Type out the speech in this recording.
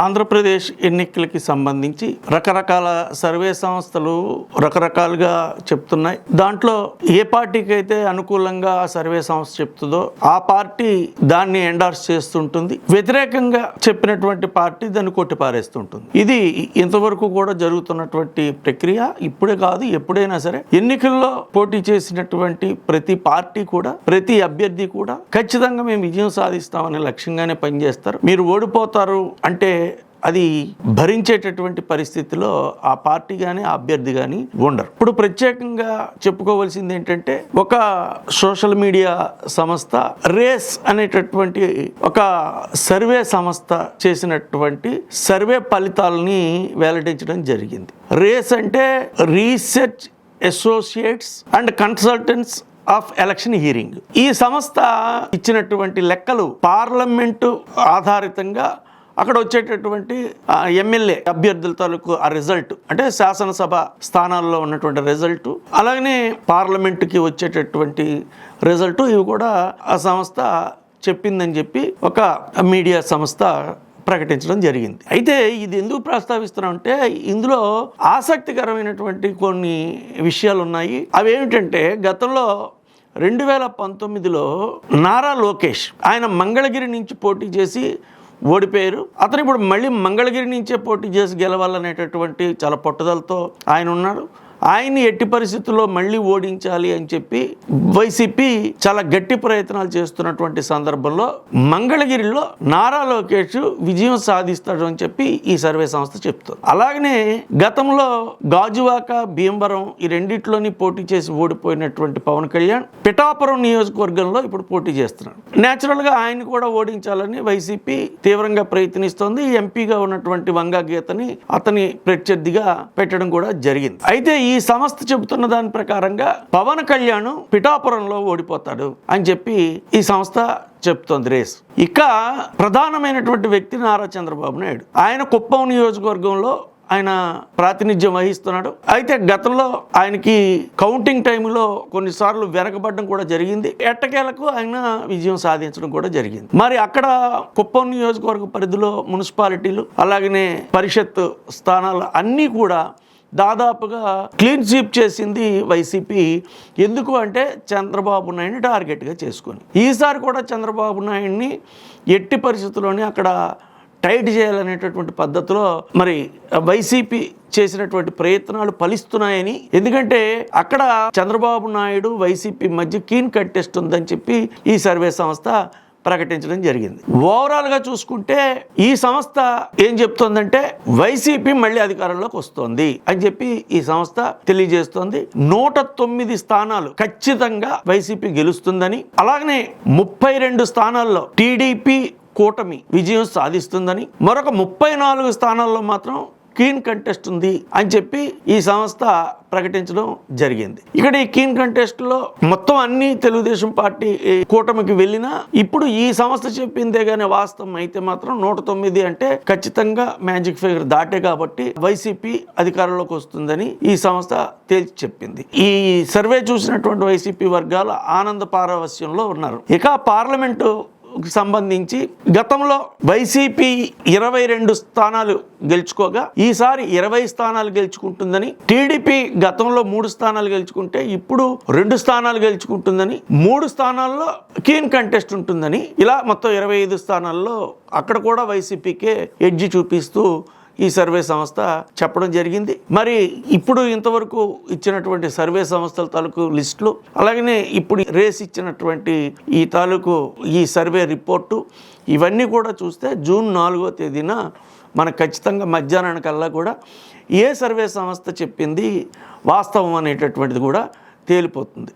ఆంధ్రప్రదేశ్ ఎన్నికలకి సంబంధించి రకరకాల సర్వే సంస్థలు రకరకాలుగా చెప్తున్నాయి. దాంట్లో ఏ పార్టీకి అయితే అనుకూలంగా ఆ సర్వే సంస్థ చెప్తుందో ఆ పార్టీ దాన్ని ఎండార్స్ చేస్తుంటుంది. వ్యతిరేకంగా చెప్పినటువంటి పార్టీ దాన్ని కొట్టిపారేస్తుంటుంది. ఇది ఇంతవరకు కూడా జరుగుతున్నటువంటి ప్రక్రియ. ఇప్పుడే కాదు ఎప్పుడైనా సరే ఎన్నికల్లో పోటీ చేసినటువంటి ప్రతి పార్టీ కూడా ప్రతి అభ్యర్థి కూడా ఖచ్చితంగా మేము విజయం సాధిస్తామనే లక్ష్యంగానే పనిచేస్తారు. మీరు ఓడిపోతారు అంటే అది భరించేటటువంటి పరిస్థితిలో ఆ పార్టీ కానీ ఆ అభ్యర్థి కానీ ఉండరు. ఇప్పుడు ప్రత్యేకంగా చెప్పుకోవాల్సింది ఏంటంటే ఒక సోషల్ మీడియా సంస్థ రేస్ అనేటటువంటి ఒక సర్వే సంస్థ చేసినటువంటి సర్వే ఫలితాలని వెల్లడించడం జరిగింది. రేస్ అంటే research associates and consultants of election hearing. ఈ సంస్థ ఇచ్చినటువంటి లెక్కలు పార్లమెంటు ఆధారితంగా అక్కడ వచ్చేటటువంటి ఎమ్మెల్యే అభ్యర్థుల తాలూకు ఆ రిజల్ట్ అంటే శాసనసభ స్థానాల్లో ఉన్నటువంటి రిజల్ట్ అలాగనే పార్లమెంటుకి వచ్చేటటువంటి రిజల్ట్ ఇవి కూడా ఆ సంస్థ చెప్పిందని చెప్పి ఒక మీడియా సంస్థ ప్రకటించడం జరిగింది. అయితే ఇది ఎందుకు ప్రస్తావిస్తున్నాం అంటే ఇందులో ఆసక్తికరమైనటువంటి కొన్ని విషయాలు ఉన్నాయి అవేమిటంటే గతంలో రెండు వేల పంతొమ్మిదిలో నారా లోకేష్ ఆయన మంగళగిరి నుంచి పోటీ చేసి ఓడిపోయారు. అతను ఇప్పుడు మళ్ళీ మంగళగిరి నుంచే పోటీ చేసి గెలవాలనేటటువంటి చాలా పట్టుదలతో ఆయన ఉన్నాడు ఆయన్ని ఎట్టి పరిస్థితుల్లో మళ్ళీ ఓడించాలి అని చెప్పి వైసీపీ చాలా గట్టి ప్రయత్నాలు చేస్తున్నటువంటి సందర్భంలో మంగళగిరిలో నారా లోకేష్ విజయం సాధిస్తాడు అని చెప్పి ఈ సర్వే సంస్థ చెప్తుంది. అలాగనే గతంలో గాజువాక భీమవరం ఈ రెండిట్లోని పోటీ చేసి ఓడిపోయినటువంటి పవన్ కళ్యాణ్ పిఠాపురం నియోజకవర్గంలో ఇప్పుడు పోటీ చేస్తున్నాడు. నేచురల్గా ఆయన కూడా ఓడించాలని వైసీపీ తీవ్రంగా ప్రయత్నిస్తోంది. ఎంపీగా ఉన్నటువంటి వంగా గీతని అతని ప్రత్యర్థిగా పెట్టడం కూడా జరిగింది. అయితే ఈ ఈ సంస్థ చెబుతున్న దాని ప్రకారంగా పవన్ కళ్యాణ్ పిఠాపురంలో ఓడిపోతాడు అని చెప్పి ఈ సంస్థ చెప్తోంది రేస్. ఇక ప్రధానమైనటువంటి వ్యక్తి నారా చంద్రబాబు నాయుడు. ఆయన కుప్పం నియోజకవర్గంలో ఆయన ప్రాతినిధ్యం వహిస్తున్నాడు. అయితే గతంలో ఆయనకి కౌంటింగ్ టైంలో కొన్నిసార్లు వెనకబడడం కూడా జరిగింది. ఎట్టకేలకు ఆయన విజయం సాధించడం కూడా జరిగింది. మరి అక్కడ కుప్పం నియోజకవర్గ పరిధిలో మున్సిపాలిటీలు అలాగనే పరిషత్ స్థానాలు అన్నీ కూడా దాదాపుగా క్లీన్ స్వీప్ చేసింది వైసీపీ. ఎందుకు అంటే చంద్రబాబు నాయుడిని టార్గెట్గా చేసుకొని. ఈసారి కూడా చంద్రబాబు నాయుడిని ఎట్టి పరిస్థితుల్లోనే అక్కడ టైట్ చేయాలనేటటువంటి పద్ధతిలో మరి వైసీపీ చేసినటువంటి ప్రయత్నాలు ఫలిస్తున్నాయని. ఎందుకంటే అక్కడ చంద్రబాబు నాయుడు వైసీపీ మధ్య కీన్ కట్టేస్తుందని ఉందని చెప్పి ఈ సర్వే సంస్థ ప్రకటించడం జరిగింది. ఓవరాల్గా చూసుకుంటే ఈ సంస్థ ఏం చెప్తోందంటే వైసీపీ మళ్ళీ అధికారంలోకి వస్తోంది అని చెప్పి ఈ సంస్థ తెలియజేస్తోంది. నూట తొమ్మిది స్థానాలు ఖచ్చితంగా వైసీపీ గెలుస్తుందని అలాగనే ముప్పై రెండు స్థానాల్లో టీడీపీ కూటమి విజయం సాధిస్తుందని మరొక ముప్పై నాలుగు స్థానాల్లో మాత్రం కీన్ కంటెస్ట్ ఉంది అని చెప్పి ఈ సంస్థ ప్రకటించడం జరిగింది. ఇక్కడ ఈ కీన్ కంటెస్ట్లో మొత్తం అన్ని తెలుగుదేశం పార్టీ కూటమికి వెళ్ళినా ఇప్పుడు ఈ సంస్థ చెప్పిందే గానీ వాస్తవం అయితే మాత్రం నూట తొమ్మిది అంటే ఖచ్చితంగా మ్యాజిక్ ఫిగర్ దాటే కాబట్టి వైసీపీ అధికారంలోకి వస్తుందని ఈ సంస్థ తేల్చి చెప్పింది. ఈ సర్వే చూసినటువంటి వైసీపీ వర్గాలు ఆనంద పారవస్యంలో ఉన్నారు. ఇక పార్లమెంటు సంబంధించి గతంలో వైసీపీ ఇరవై రెండు స్థానాలు గెలుచుకోగా ఈసారి ఇరవై స్థానాలు గెలుచుకుంటుందని టీడీపీ గతంలో మూడు స్థానాలు గెలుచుకుంటే ఇప్పుడు రెండు స్థానాలు గెలుచుకుంటుందని మూడు స్థానాల్లో కీన్ కంటెస్ట్ ఉంటుందని ఇలా మొత్తం ఇరవై ఐదు స్థానాల్లో అక్కడ కూడా వైసీపీకే ఎడ్జి చూపిస్తూ ఈ సర్వే సంస్థ చెప్పడం జరిగింది. మరి ఇప్పుడు ఇంతవరకు ఇచ్చినటువంటి సర్వే సంస్థల తాలూకు లిస్టులు అలాగనే ఇప్పుడు రేస్ ఇచ్చినటువంటి ఈ తాలూకు ఈ సర్వే రిపోర్టు ఇవన్నీ కూడా చూస్తే జూన్ నాలుగో తేదీన మనకు ఖచ్చితంగా మధ్యాహ్నానికల్లా కూడా ఏ సర్వే సంస్థ చెప్పింది వాస్తవం అనేటటువంటిది కూడా తేలిపోతుంది.